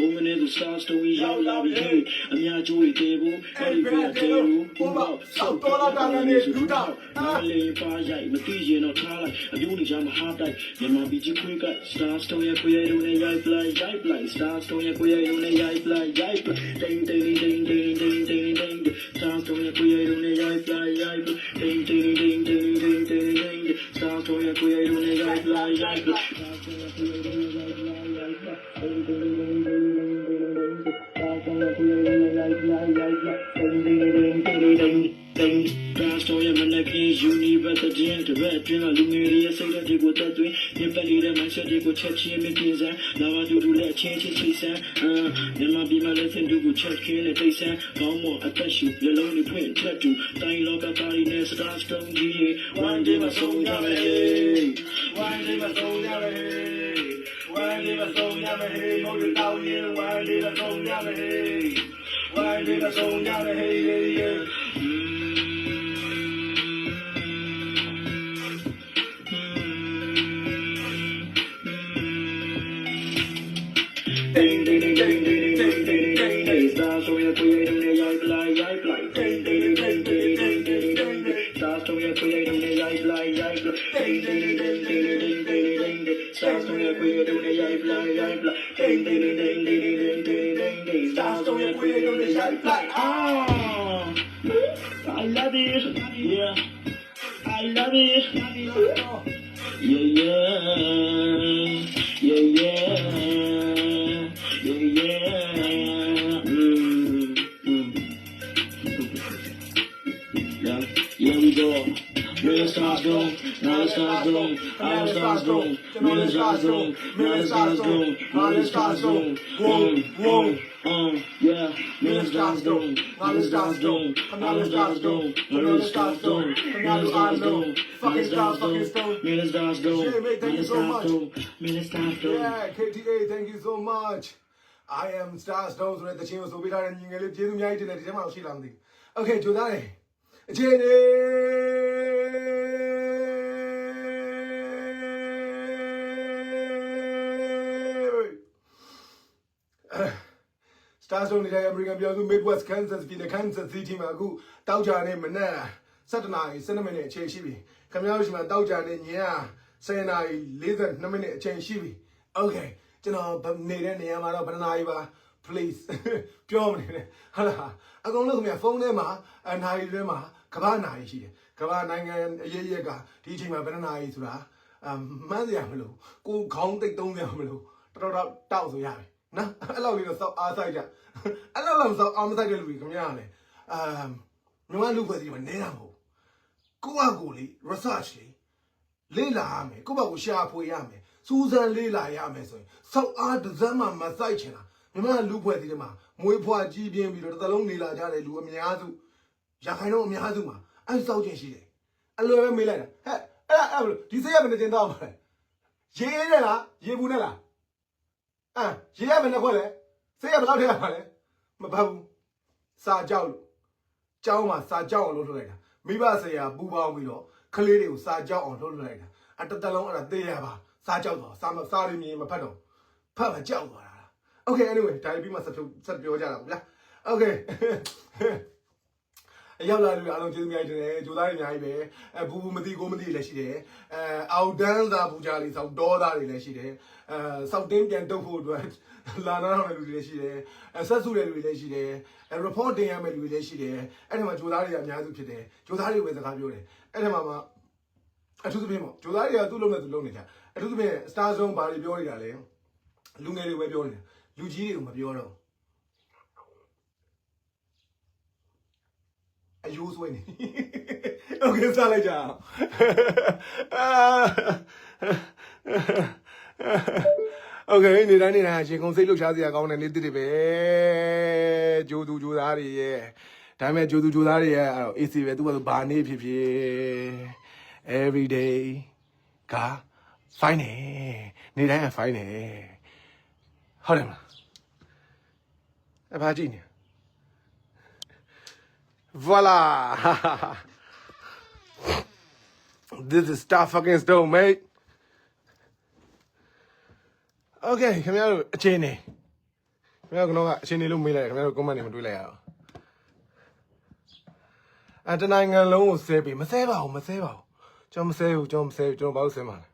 ဘုံကနေသူ star story ရောက်လာပြီဟေးအများကျိုးတွေတဲဘူးအဲ့ဒီဘက်တဲဘူးဘုံပေါက်ဆောက်တော်လာတာနဲ့လူတောက်နားလေပါရိုက်မသိရင်တော့ထားလိုက်အမျိုးနေကြမှာဟာတိုက်မြန်မာပြည်ကြီးခွေးက star story ရဲ့ခွေးရုံနဲ့ရိုက်ပလိုက်ရိုက်ပလိုက် star story ရဲ့ခွေးရုံနဲ့ရိုက်ပလိုက်ရိုက်ပလိုက်တိန်တိန်တိန်တိန်တိန်တိန်တိန် star story ရဲ့ခွေးရုံနဲ့ရိုက်ပလိုက်ရိုက်ပလိုက်တိန်တိန်တိန်တိန်တိန်တိန်တိန် star story ရဲ့ခွေးရုံနဲ့ရိုက်ပလိုက်ရိုက်ပလိုက် star story ရဲ့ခွေးရုံနဲ့ရိုက်ပလိုက်ရိုက်ပလိုက် တိန်တိန်တိန်တိန်တိန်တိန် star story ရဲ့ခွေးရုံနဲ့ရိုက်ပလိုက်ရိုက်ပလိုက်တိန်တိန်တိန်တိန်တိန်တိန် star story ရဲ့မနက်ခင်း university တပတ်အတွင်းကလူငယ်တွေရဲ့စိတ်ဓာတ်တွေကိုတတ်သွင်းညပတ်နေတဲ့ mindset တွေကိုချက်ချင်းမပြင်းစမ်းလာမတူတူနဲ့အချင်းချင်းချိတ်ဆန်းမြန်မာပြည်မှာလည်းသင်တို့ကိုချက်ခင်းနဲ့တိတ်ဆန်းကောင်းမွန်အသက်ရှူလက်လုံးတွေဖွင့်ထက်တူတိုင်းလောကသားတွေနဲ့ star stone ကြီးရဲ့ one day မှာဆုံးကြမယ် one day မှာဆုံးကြမယ် ဝိုင်းလေးမဆုံးရမဟေးမုတ်တောင်းရင်ဝိုင်းလေးမဆုံးရမဟေးဝိုင်းလေးမဆုံးရမဟေး ရိုက်ပလိုက်ရိုက်ပလိုက်တိန်တိန်တိန်တိန်တိန်တိန်တိန်သာဆိုရကိုရနေရိုက်ပလိုက်အာ I love it yeah I love it yeah yeah yeah yeah yeah yeah mm, mm. yeah yeah we go Real stars go, real stars go, real stars go, Minutes got zoom, minutes got zoom, minutes got zoom, boom, boom. Um, yeah, minutes got zoom, minutes got zoom, minutes got zoom, minutes got zoom, minutes got zoom, fucking got fucking stone, minutes got zoom, minutes got zoom, minutes got zoom. Yeah, KTA, thank you so much. I am Star Stone ဆိုတဲ့တခြင်းကိုဆိုပေးထားတဲ့ညီငယ်လေးကျေးဇူးအများကြီးတင်တယ်ဒီထဲမှာတော့ရှိလားမသိဘူး။ Okay ကြိုးစားတယ်။အချင်းလေး Star Stone နေတဲ့ American ပြောသူ Midwest Kansas ပြည်နယ် Kansas City မှာအခုတောက်ကြတဲ့မနက်7နာရီ7မိနစ်အချိန်ရှိပြီခင်ဗျားတို့ရှိမှတောက်ကြတဲ့ည10နာရီ42မိနစ်အချိန်ရှိပြီ Okay ကျွန်တော်နေတဲ့နေရာမှာတော့ဘယ်နှနာရီပါ please ပြောမနေနဲ့ဟုတ်လားအကုန်လုံးခင်ဗျာဖုန်းထဲမှာအနာရီထဲမှာကမ္ဘာနာရီရှိတယ်ကမ္ဘာနိုင်ငံအရေးရက်ကဒီအချိန်မှာဘယ်နှနာရီဆိုတာအမှန်းစရာမလိုကိုခေါင်းတိတ်သုံးစရာမလိုတော်တော်တောက်ဆိုရပြီ နော်အဲ့လောက်လေးတော့စောက်အားဆိုင်ကြအဲ့လောက်လောက်စောက်အားမဆိုင်တဲ့လူတွေခင်ဗျားလည်းအာမြန်မာလူဖွဲ့စီမှာနေတာမဟုတ်ကိုယ့်အကူလေး research လေးလေ့လာရမယ်ကိုယ့်ဘက်ကိုရှာဖွေရမယ်စူးစမ်းလေ့လာရမယ်ဆိုရင်စောက်အားတစ်စမ်းမှမဆိုင်ချင်တာမြန်မာလူဖွဲ့စီတွေမှာမွေးဖွားကြီးပြင်းပြီးတော့တစ်သလုံးနေလာကြတဲ့လူအများစုရခိုင်တော့အများစုမှာအဲ့စောက်ချင်ရှိတယ်အလွယ်ပဲမေးလိုက်တာဟဲ့အဲ့အဲ့ဘယ်လိုဒီစိတ်ရမနေတင်တော့ပါလဲရေးရဲလားရေဘူးနဲ့လား အာရေရမနဲ့ခွက်လဲစိတ်ရဘယ်လောက်ထဲရပါလဲမပတ်ဘူးစာကြောက်လို့ကျောင်းမှာစာကြောက်အောင်လုပ်ထုတ်လိုက်တာမိဘဆရာပူပေါင်းပြီးတော့ကလေးတွေကိုစာကြောက်အောင်လုပ်ထုတ်လိုက်တာအတတလုံးအဲ့ဒါသိရပါစာကြောက်တော့စာမစာရင်းမြင်မဖတ်တော့ဖတ်မကြောက်သွားတာ Okay anyway ဒါပြီးမှဆက်ဆက်ပြောကြတာဗျာ Okay အရောက်လာလူအားလုံးကျေးဇူးများတင်တယ်ဂျိုသားတွေအများကြီးပဲအဲဘူးဘူးမသိကိုမသိလည်းရှိတယ်အဲအောက်တန်းသားဘူကြလေးစောက်ဒေါသားတွေလည်းရှိတယ်အဲစောက်တင်းပြန်တုတ်ဖို့အတွက်လာနာတော့လူတွေလည်းရှိတယ်အဲဆက်စုတဲ့လူတွေလည်းရှိတယ်အဲ report တင်ရမယ့်လူတွေလည်းရှိတယ်အဲ့ဒီမှာဂျိုသားတွေကအများစုဖြစ်တယ်ဂျိုသားတွေပဲစကားပြောတယ်အဲ့ဒီမှာမှအထူးသဖြင့်ပေါ့ဂျိုသားတွေကသူ့လုံးနဲ့သူ့လုံးနေကြအထူးသဖြင့် star zone ဘာတွေပြောနေတာလဲလူငယ်တွေပဲပြောနေတာလူကြီးတွေကိုမပြောတော့ အယိုးဆွဲနေโอเคစားလိုက်ကြအောင်โอเคနေတိုင်းနေတိုင်းရှင်ကုန်စိတ်လှုပ်ရှားစရာကောင်းတဲ့နေ့တစ်တွေပဲဂျိုးသူဂျိုးသားတွေရဲ့ဒါပေမဲ့ဂျိုးသူဂျိုးသားတွေရဲ့အဲ့တော့ AC ပဲသူကဆိုဘာနေ့ဖြစ်ဖြစ် every day က fine နေနေတိုင်းက fine နေဟုတ်တယ်မလားအဖာကြည့်နေ Voila! this is Star fucking Stone, mate. Okay ခင်ဗျားတို့အချင်းနေခင်ဗျားကတော့ကအချိန်နေလို့မေးလိုက်တယ်ခင်ဗျားတို့ comment တွေမတွေးလိုက်ရအောင်အတနိုင်ငံလုံးကိုဆဲပြီးမဆဲပါဘူးမဆဲပါဘူးကျွန်တော်မဆဲဘူးကျွန်တော်မဆဲဘူးကျွန်တော်ဘာလို့ဆဲမှာလဲ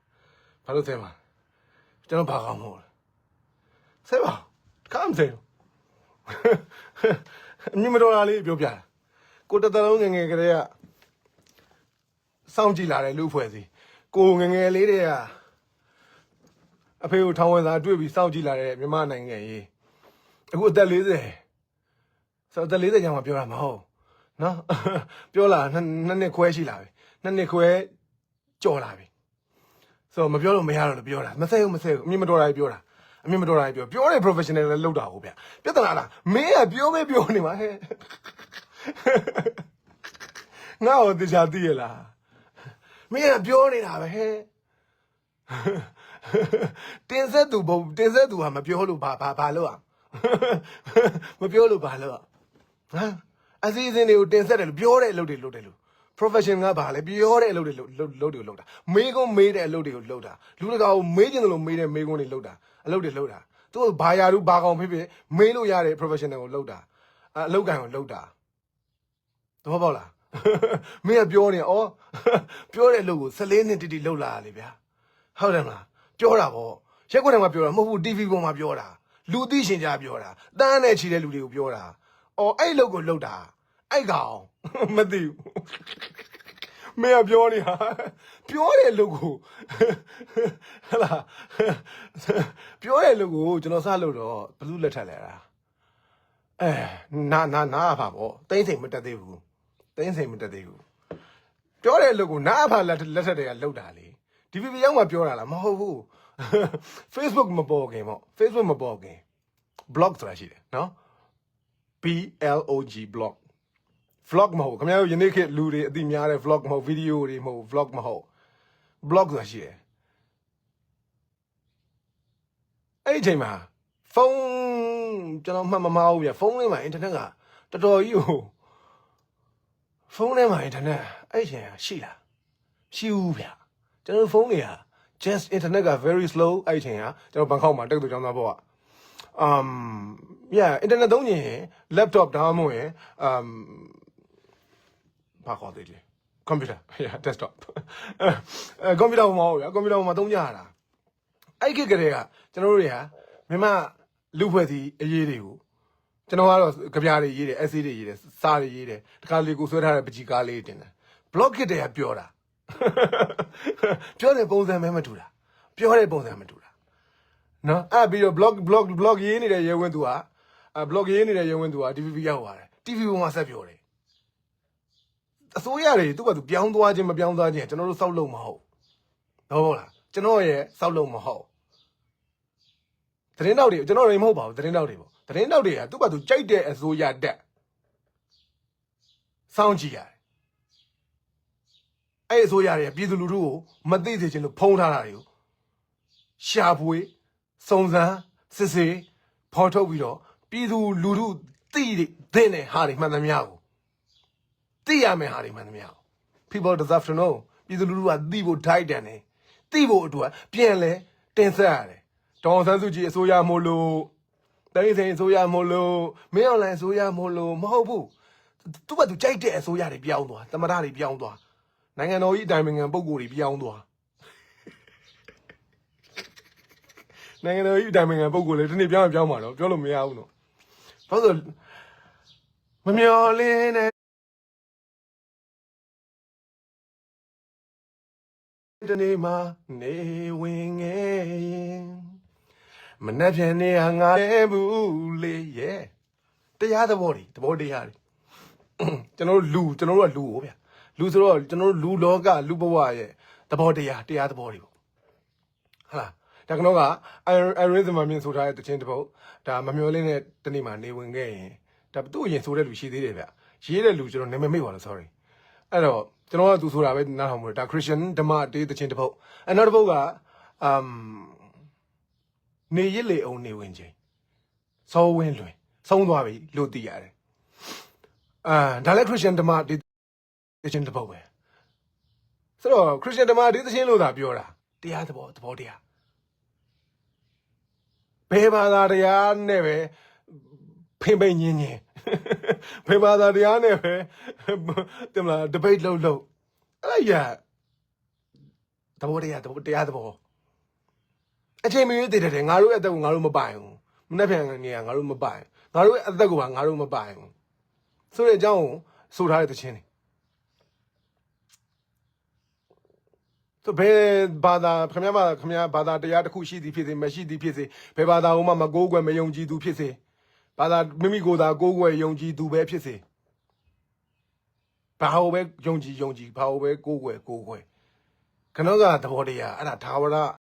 ဘာလို့ဆဲမှာလဲကျွန်တော်ဘာကောင်းမဟုတ်လဲဆဲပါဘူးတခါမဆဲဘူးအမြင်မတော်တာလေးပြောပြတာ ကိုတစ်တလုံးငယ်ငယ်ကလေးကစောင့်ကြည့်လာတဲ့လူဖွဲ့စီကိုငယ်ငယ်လေးတွေကအဖေကိုထောင်ဝင်စာတွေ့ပြီးစောင့်ကြည့်လာတဲ့မြန်မာနိုင်ငံကြီးအခုအသက်40ဆိုတော့အသက်40ကျောင်းမှာပြောတာမဟုတ်နော်ပြောလာနှစ်နှစ်နှစ်ခွဲရှိလာပြီနှစ်နှစ်ခွဲကြော်လာပြီဆိုတော့မပြောလို့မရတော့လို့ပြောတာမဆဲဘူးမဆဲဘူးအမြင်မတော်တာကြီးပြောတာအမြင်မတော်တာကြီးပြောပြောတယ် professional လည်းလောက်တာဟုတ်ဗျပြဿနာလားမင်းကပြောမေးပြောနေမှာဟဲ့ ငါ့ကိုတရားသိရလားမင်းကပြောနေတာပဲဟဲ့ တင်ဆက်သူဘုံတင်ဆက်သူဟာမပြောလို့ဘာဘာဘာလို့อ่ะ မပြောလို့ဘာလို့อ่ะဟမ်အစည်းအဝေးတွေကိုတင်ဆက်တယ်လို့ပြောတဲ့အလုပ်တွေလုပ်တယ်လို့ profession ကဘာလဲပြောတဲ့အလုပ်တွေလုပ်လုပ်လုပ်တွေလုပ်တာမေးခွန်းမေးတဲ့အလုပ်တွေကိုလုပ်တာလူတကာကိုမေးကျင်တယ်လို့မေးတဲ့မေးခွန်းတွေလုပ်တာအလုပ်တွေလုပ်တာသူကဘာယာရုဘာကောင်ဖြစ်ဖြစ်မေးလို့ရတဲ့ professional ကိုလုပ်တာအအလုပ်ကန်ကိုလုပ်တာ သဘောပေါက်လားမင်းကပြောနေဩပြောတဲ့အလုပ်ကို14နှစ်တိတိလုပ်လာရလေဗျာဟုတ်တယ်မလားပြောတာဗောရက်ကွက်ထဲမှာပြောတာမဟုတ်ဘူး TV ပေါ်မှာပြောတာလူသိရှင်ကြားပြောတာတန်းနဲ့ချီတဲ့လူတွေကိုပြောတာအော်အဲ့လောက်ကိုလှုပ်တာအဲ့ကောင်မသိဘူးမင်းကပြောနေတာပြောတဲ့လူကိုဟလာပြောတဲ့လူကိုကျွန်တော်စလို့တော့ဘလူးလက်ထက်လဲတာအဲနာနာနာပါဗောတိမ့်စိမ်မတက်သေးဘူး တိမ့်စိမ်မတက်သေးဘူးပြောတဲ့လူကိုနားအဖလက်လက်ထက်တွေကလှုပ်တာလေဒီဗီဒီယိုမှာပြောတာလားမဟုတ်ဘူး Facebook မပေါ်ခင်ပေါ့ Facebook မပေါ်ခင် blog ဆိုတာရှိတယ်နော် B L O G blog vlog မဟုတ်ဘူးခင်ဗျားတို့ယနေ့ခေတ်လူတွေအသိများတဲ့ vlog မဟုတ်ဗီဒီယိုတွေမဟုတ် vlog မဟုတ် blog ဆိုတာရှိတယ်အဲ့ဒီအချိန်မှာဖုန်းကျွန်တော်မှတ်မမအောင်ဗျဖုန်းထဲမှာအင်တာနက်ကတော်တော်ကြီးကို ဖုန်းထဲမှာအင်တာနက်အဲ့ဒီအချိန်ကရှိလားရှိဘူးဗျကျွန်တော်တို့ဖုန်းတွေက just internet က very slow အဲ့ဒီအချိန်ကကျွန်တော်ဘန်ကောက်မှာတက်တူကျောင်းသားဘောက um yeah internet သုံးရင် laptop ဒါမှမဟုတ်ရင် um ဘာခေါ်သေးလဲ computer yeah desktop အဲ computer ပေါ်မှာဟုတ်ဗျာ computer ပေါ်မှာသုံးကြရတာအဲ့ဒီခေတ်ကလေးကကျွန်တော်တို့တွေကမြန်မာလူဖွဲ့စီအရေးတွေကို ကျွန်တော်ကတော့ကြပြားတွေရေးတယ် essay တွေရေးတယ်စာတွေရေးတယ်တခါလေကိုဆွဲထားတဲ့ပကြီကားလေးတင်တယ် blog ကတည်းကပြောတာပြောတဲ့ပုံစံပဲမတူတာပြောတဲ့ပုံစံမတူတာနော်အဲ့ပြီးတော့ blog blog blog ရေးနေတဲ့ရဲဝင်းသူကအဲ blog ရေးနေတဲ့ရဲဝင်းသူက TVB ရောက်သွားတယ် TV ပေါ်မှာဆက်ပြောတယ်အစိုးရတွေသူ့ဘာသူပြောင်းသွားခြင်းမပြောင်းသွားခြင်းကျွန်တော်တို့စောက်လို့မဟုတ်တော့ဟုတ်လားကျွန်တော်ရဲ့စောက်လို့မဟုတ်သတင်းတောက်တွေကျွန်တော်တွေမဟုတ်ပါဘူးသတင်းတောက်တွေပေါ့ သတင်းတောက်တွေကသူ့ဘာသူကြိုက်တဲ့အစိုးရတက်စောင့်ကြည့်ရတယ်အဲ့ဒီအစိုးရတွေကပြည်သူလူထုကိုမသိစေချင်လို့ဖုံးထားတာတွေကိုရှာဖွေစုံစမ်းစစ်ဆေးဖော်ထုတ်ပြီးတော့ပြည်သူလူထုသိတဲ့တဲ့ဟာတွေမှန်သမျှကိုသိရမယ်ဟာတွေမှန်သမျှကို people deserve to know ပြည်သူလူထုကသိဖို့ diet တန်တယ်သိဖို့အတွက်ပြန်လဲတင်ဆက်ရတယ်ဒေါအောင်ဆန်းစုကြည်အစိုးရမို့လို့ တိုင်းစိန်အစိုးရမို့လို့မင်းအွန်လိုင်းအစိုးရမို့လို့မဟုတ်ဘူးသူကသူကြိုက်တဲ့အစိုးရတွေပြောင်းသွားသမ္မတတွေပြောင်းသွားနိုင်ငံတော်ကြီးအတိုင်ပင်ခံပုဂ္ဂိုလ်တွေပြောင်းသွားနိုင်ငံတော်ကြီးအတိုင်ပင်ခံပုဂ္ဂိုလ်တွေဒီနေ့ပြောင်းရင်ပြောင်းမှာတော့ပြောလို့မရဘူးနော်ဘာလို့လဲဆိုမမျော်လင်းတဲ့တနေ့မှနေဝင်ငယ်ရင် မနှက်ဖြန်နေဟာငါလဲဘူးလေရဲ့တရားသဘောတွေသဘောတရားတွေကျွန်တော်တို့လူကျွန်တော်တို့ကလူဟောဗျာလူဆိုတော့ကျွန်တော်တို့လူလောကလူဘဝရဲ့သဘောတရားတရားသဘောတွေပေါ့ဟာလားဒါကတော့က iron မှာမြင်ဆိုထားတဲ့တခြင်းတစ်ပုတ်ဒါမမျောလင်းတဲ့တနေ့မှနေဝင်ခဲ့ရင်ဒါသူ့အရင်ဆိုတဲ့လူရှိသေးတယ်ဗျရေးတဲ့လူကျွန်တော်နာမည်မေ့ပါလို့ sorry အဲ့တော့ကျွန်တော်ကသူဆိုတာပဲနားထောင်မလို့ဒါ Christian ဓမ္မတေးသချင်းတစ်ပုတ်အဲ့နောက်တစ်ပုတ်ကအမ် နေရစ်လေအောင်နေဝင်ချင်းစောဝင်းလွင်ဆုံးသွားပြီလို့သိရတယ်အာဒါလည်း Christian ဓမ္မတေးသချင်းတစ်ပုတ်ပဲဆိုတော့ Christian ဓမ္မတေးသချင်းလို့သာပြောတာတရားသဘောသဘောတရားဘယ်ဘာသာတရားနဲ့ပဲဖိမ့်ဖိမ့်ညင်းညင်းဖေဘာသာတရားနဲ့ပဲတင်မလားဒပိတ်လုပ်လုပ်အဲ့ဒါရသဘောတရားသဘောတရားသဘော အချိန်မရွေးတည်တယ်ငါတို့အသက်ကိုငါတို့မပိုင်ဘူးမနေ့ပြန်နေရငါတို့မပိုင်ငါတို့အသက်ကိုပါငါတို့မပိုင်ဘူးဆိုတဲ့အကြောင်းကိုဆိုထားတဲ့တခြင်းတွေသူဘယ်ဘာသာခမရဘာခမရဘာသာတရားတစ်ခုရှိသည်ဖြစ်စေမရှိသည်ဖြစ်စေဘယ်ဘာသာဟိုမှမကိုးကွယ်မယုံကြည်သူဖြစ်စေဘာသာမိမိကိုယ်သာကိုးကွယ်ယုံကြည်သူပဲဖြစ်စေဘာဟိုပဲယုံကြည်ယုံကြည်ဘာဟိုပဲကိုးကွယ်ကိုးကွယ်ခဏကသဘောတရားအဲ့ဒါသာဝရ